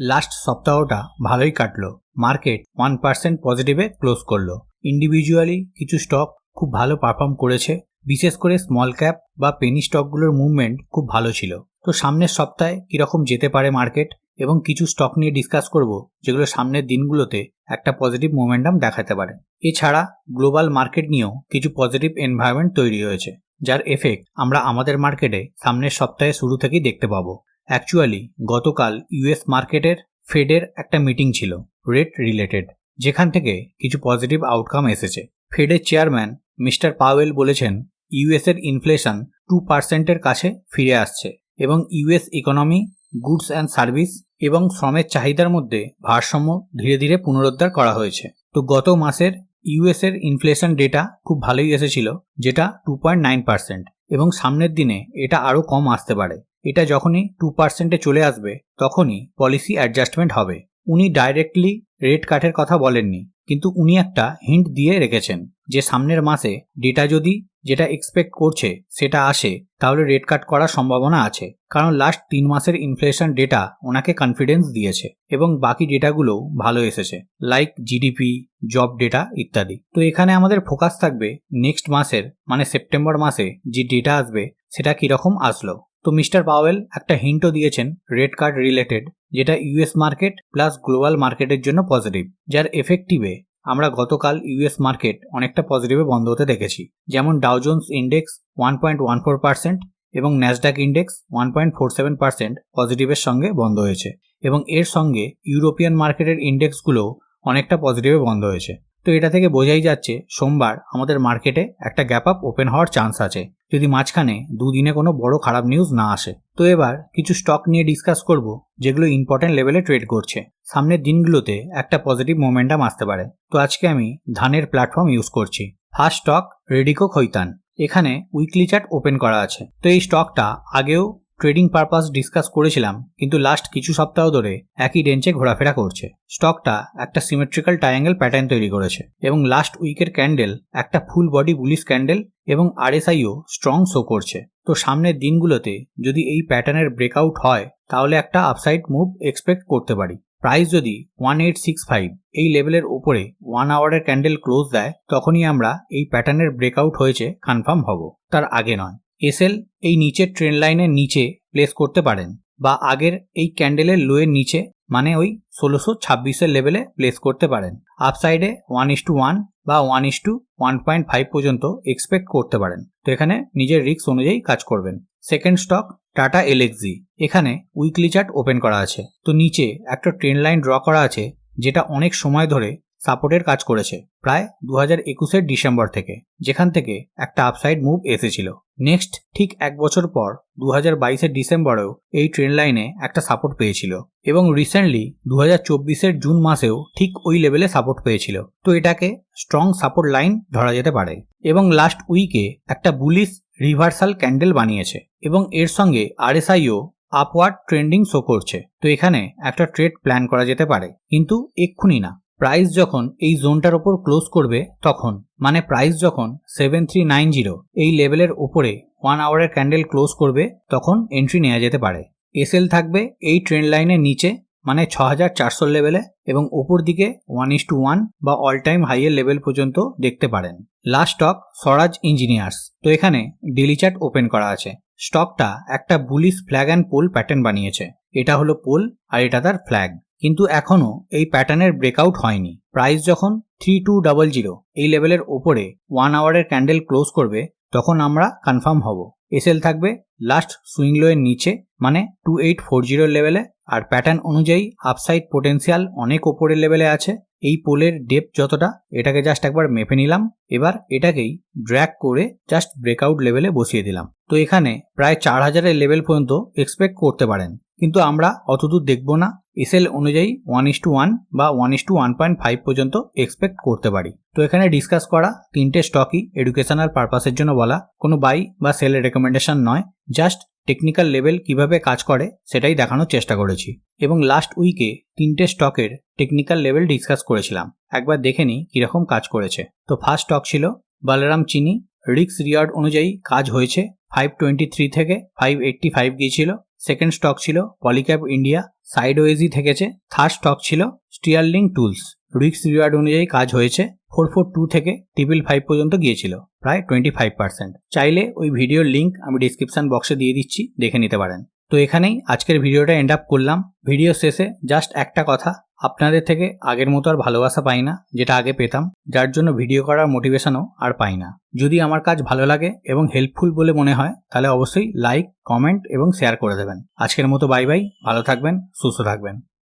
Last সপ্তাহটা ভালোই কাটলো। মার্কেট ওয়ান পার্সেন্ট পজিটিভে ক্লোজ করল। ইন্ডিভিজুয়ালি কিছু স্টক খুব ভালো পারফর্ম করেছে। বিশেষ করে স্মল ক্যাপ বা পেনি স্টকগুলোর মুভমেন্ট খুব ভালো ছিল। তো সামনের সপ্তাহে কীরকম যেতে পারে মার্কেট এবং কিছু স্টক নিয়ে ডিসকাস করব, যেগুলো সামনের দিনগুলোতে একটা পজিটিভ মোমেন্টাম দেখাতে পারে। এছাড়া গ্লোবাল মার্কেট নিয়েও কিছু পজিটিভ এনভায়রনমেন্ট তৈরি হয়েছে, যার এফেক্ট আমরা আমাদের মার্কেটে সামনের সপ্তাহে শুরু থেকেই দেখতে পাবো। অ্যাকচুয়ালি গতকাল ইউএস মার্কেটের ফেডের একটা মিটিং ছিল রেট রিলেটেড যেখান থেকে কিছু পজিটিভ আউটকাম এসেছে। ফেডের চেয়ারম্যান মিস্টার পাওয়েল বলেছেন ইউএস এর ইনফ্লেশন টু পার্সেন্টের কাছে ফিরে আসছে এবং US economy goods and service এবং শ্রমের চাহিদার মধ্যে ভারসাম্য ধীরে ধীরে পুনরুদ্ধার করা হয়েছে। তো গত মাসের ইউএস এর ইনফ্লেশন ডেটা খুব ভালোই এসেছিল, যেটা টু পয়েন্ট নাইন পার্সেন্ট এবং সামনের দিনে এটা আরও কম আসতে পারে। এটা যখনই টু পার্সেন্টে চলে আসবে, তখনই পলিসি অ্যাডজাস্টমেন্ট হবে। উনি ডাইরেক্টলি রেট কাটের কথা বলেননি, কিন্তু উনি একটা হিন্ট দিয়ে রেখেছেন যে সামনের মাসে ডেটা যদি যেটা এক্সপেক্ট করছে সেটা আসে, তাহলে রেট কাট করার সম্ভাবনা আছে। কারণ লাস্ট তিন মাসের ইনফ্লেশন ডেটা ওনাকে কনফিডেন্স দিয়েছে এবং বাকি ডেটাগুলোও ভালো এসেছে লাইক জিডিপি জব ডেটা ইত্যাদি। তো এখানে আমাদের ফোকাস থাকবে নেক্সট মাসের মানে সেপ্টেম্বর মাসে যে ডেটা আসবে, সেটা কীরকম আসলো। তো মিস্টার পাওয়েল একটা হিন্টও দিয়েছেন রেড কার্ড রিলেটেড যেটা ইউএস মার্কেট প্লাস গ্লোবাল মার্কেটের জন্য পজিটিভ যার এফেক্টিভে আমরা গতকাল ইউএস মার্কেট অনেকটা পজিটিভে বন্ধ হতে দেখেছি। যেমন Dow Jones index one point one four percent এবং Nasdaq index one point four seven percent পজিটিভের সঙ্গে বন্ধ হয়েছে। এবং এর সঙ্গে ইউরোপিয়ান মার্কেটের ইন্ডেক্সগুলোও অনেকটা পজিটিভে বন্ধ হয়েছে। তো এটা থেকে বোঝাই যাচ্ছে, সোমবার আমাদের মার্কেটে একটা গ্যাপ আপ ওপেন হওয়ার চান্স আছে। যদি মাঝখানে দুদিনে কোনো বড় খারাপ নিউজ না আসে। তো এবার কিছু স্টক নিয়ে ডিসকাস করব, যেগুলো ইম্পর্টেন্ট লেভেলে ট্রেড করছে। সামনের দিনগুলোতে একটা পজিটিভ মোমেন্টাম আসতে পারে। তো আজকে আমি ধানের প্ল্যাটফর্ম ইউজ করছি। ফার্স্ট স্টক রেডিকো খৈতান এখানে উইকলি চার্ট ওপেন করা আছে। তো এই স্টকটা আগেও ট্রেডিং পারপাস ডিসকাস করেছিলাম, কিন্তু লাস্ট কিছু সপ্তাহ ধরে একই রেঞ্জে ঘোরাফেরা করছে। স্টকটা একটা সিমেট্রিক্যাল ট্রায়াঙ্গেল প্যাটার্ন তৈরি করেছে এবং লাস্ট উইকের ক্যান্ডেল একটা ফুল বডি বুলিশ ক্যান্ডেল এবং আরএসআইও স্ট্রং শো করছে। তো সামনের দিনগুলোতে যদি এই প্যাটার্নের ব্রেকআউট হয়, তাহলে একটা আপসাইড মুভ এক্সপেক্ট করতে পারি। প্রাইস যদি ওয়ান এইট সিক্স ফাইভ এই লেভেলের ওপরে ওয়ান আওয়ারের ক্যান্ডেল ক্লোজ দেয়, তখনই আমরা এই প্যাটার্নের ব্রেকআউট হয়েছে কনফার্ম হব। তার আগে নয়। এসএল এই নিচের ট্রেন লাইনের নিচে প্লেস করতে পারেন বা আগের এই ক্যান্ডেলের লোয়ের নিচে মানে ওই ষোলোশো ছাব্বিশের লেভেলে প্লেস করতে পারেন। আপসাইডে ওয়ান ইস টু ওয়ান বা one is two one point five পর্যন্ত এক্সপেক্ট করতে পারেন। তো এখানে নিজের রিস্ক অনুযায়ী কাজ করবেন। সেকেন্ড স্টক টাটা এলএক্সি এখানে উইকলি চার্ট ওপেন করা আছে। তো নিচে একটা ট্রেন লাইন ড্র করা আছে, যেটা অনেক সময় ধরে সাপোর্টের কাজ করেছে, প্রায় দু হাজার একুশের ডিসেম্বর থেকে, যেখান থেকে একটা আপসাইড মুভ এসেছিল। নেক্সট ঠিক এক বছর পর দু হাজার বাইশের ডিসেম্বরেও এই ট্রেন লাইনে একটা সাপোর্ট পেয়েছিল এবং রিসেন্টলি দু হাজার চব্বিশের জুন মাসেও ঠিক ওই লেভেলে সাপোর্ট পেয়েছিল। তো এটাকে স্ট্রং সাপোর্ট লাইন ধরা যেতে পারে এবং লাস্ট উইকে একটা বুলিশ রিভার্সাল ক্যান্ডেল বানিয়েছে এবং এর সঙ্গে আরএসআইও আপওয়ার্ড ট্রেন্ডিং শো করছে। তো এখানে একটা ট্রেড প্ল্যান করা যেতে পারে, কিন্তু এক্ষুনি না। প্রাইস যখন এই জোনটার ওপর ক্লোজ করবে তখন মানে প্রাইস যখন সেভেন থ্রি নাইন জিরো এই লেভেলের ওপরে ওয়ান আওয়ারের ক্যান্ডেল ক্লোজ করবে, তখন এন্ট্রি নেওয়া যেতে পারে। এসএল থাকবে এই ট্রেন্ড লাইনের নিচে মানে ছ হাজার চারশো লেভেলে এবং ওপর দিকে ওয়ান ইস টু ওয়ান বা অল টাইম হাইয়ের লেভেল পর্যন্ত দেখতে পারেন। লাস্ট স্টক স্বরাজ ইঞ্জিনিয়ার্স তো এখানে ডেলি চার্ট ওপেন করা আছে। স্টকটা একটা bullish flag and pole pattern বানিয়েছে। এটা হলো পোল আর এটা তার ফ্ল্যাগ কিন্তু এখনও এই প্যাটার্নের ব্রেকআউট হয়নি। প্রাইস যখন থ্রি টু ডাবল জিরো এই লেভেলের ওপরে ওয়ান আওয়ারের ক্যান্ডেল ক্লোজ করবে, তখন আমরা কনফার্ম হব। এসএল থাকবে লাস্ট সুইং লোয়ের নিচে মানে টু এইট ফোর জিরোর লেভেলে আর প্যাটার্ন অনুযায়ী আপসাইড পোটেন্সিয়াল অনেক ওপরের লেভেলে আছে। এই পোলের ডেপ যতটা, এটাকে জাস্ট একবার মেপে নিলাম। এবার এটাকেই ড্র্যাক করে জাস্ট ব্রেকআউট লেভেলে বসিয়ে দিলাম। তো এখানে প্রায় চার হাজারের লেভেল পর্যন্ত এক্সপেক্ট করতে পারেন। কিন্তু আমরা অতদূর দেখব না। এসএল অনুযায়ী ওয়ান ইস টু ওয়ান বা one is two one point five পর্যন্ত এক্সপেক্ট করতে পারি। তো এখানে ডিসকাস করা তিনটে স্টকই এডুকেশনাল পারপাসের জন্য বলা। কোনো বাই বা সেল রেকমেন্ডেশন নয় জাস্ট টেকনিক্যাল লেভেল কীভাবে কাজ করে সেটাই দেখানোর চেষ্টা করেছি। এবং লাস্ট উইকে তিনটে স্টকের টেকনিক্যাল লেভেল ডিসকাস করেছিলাম। একবার দেখে নিই কীরকম কাজ করেছে। তো ফার্স্ট স্টক ছিল বলরাম চিনি রিক্স রিয়ার্ড অনুযায়ী কাজ হয়েছে ফাইভ টোয়েন্টি থ্রি থেকে ফাইভ এইট্টি ফাইভ গিয়েছিল। সেকেন্ড স্টক ছিল পলিক্যাপ ইন্ডিয়া সাইডওয়েজি থেকেছে। থার্ড স্টক ছিল স্টিয়ারলিং টুলস রিক্স রিওয়ার্ড অনুযায়ী কাজ হয়েছে। ফোর ফোর টু থেকে ট্রিপল ফাইভ পর্যন্ত গিয়েছিল, প্রায় টোয়েন্টি ফাইভ পার্সেন্ট চাইলে ওই ভিডিওর লিঙ্ক আমি ডিসক্রিপশন বক্সে দিয়ে দিচ্ছি, দেখে নিতে পারেন। তো এখানেই আজকের ভিডিওটা এন্ড আপ করলাম। ভিডিও শেষে জাস্ট একটা কথা, আপনাদের থেকে আগের মতো আর ভালোবাসা পাই না, যেটা আগে পেতাম, যার জন্য ভিডিও করার মোটিভেশনও আর পাই না। যদি আমার কাজ ভালো লাগে এবং হেল্পফুল বলে মনে হয়, তাহলে অবশ্যই লাইক কমেন্ট এবং শেয়ার করে দেবেন। আজকের মতো বাই বাই ভালো থাকবেন, সুস্থ থাকবেন।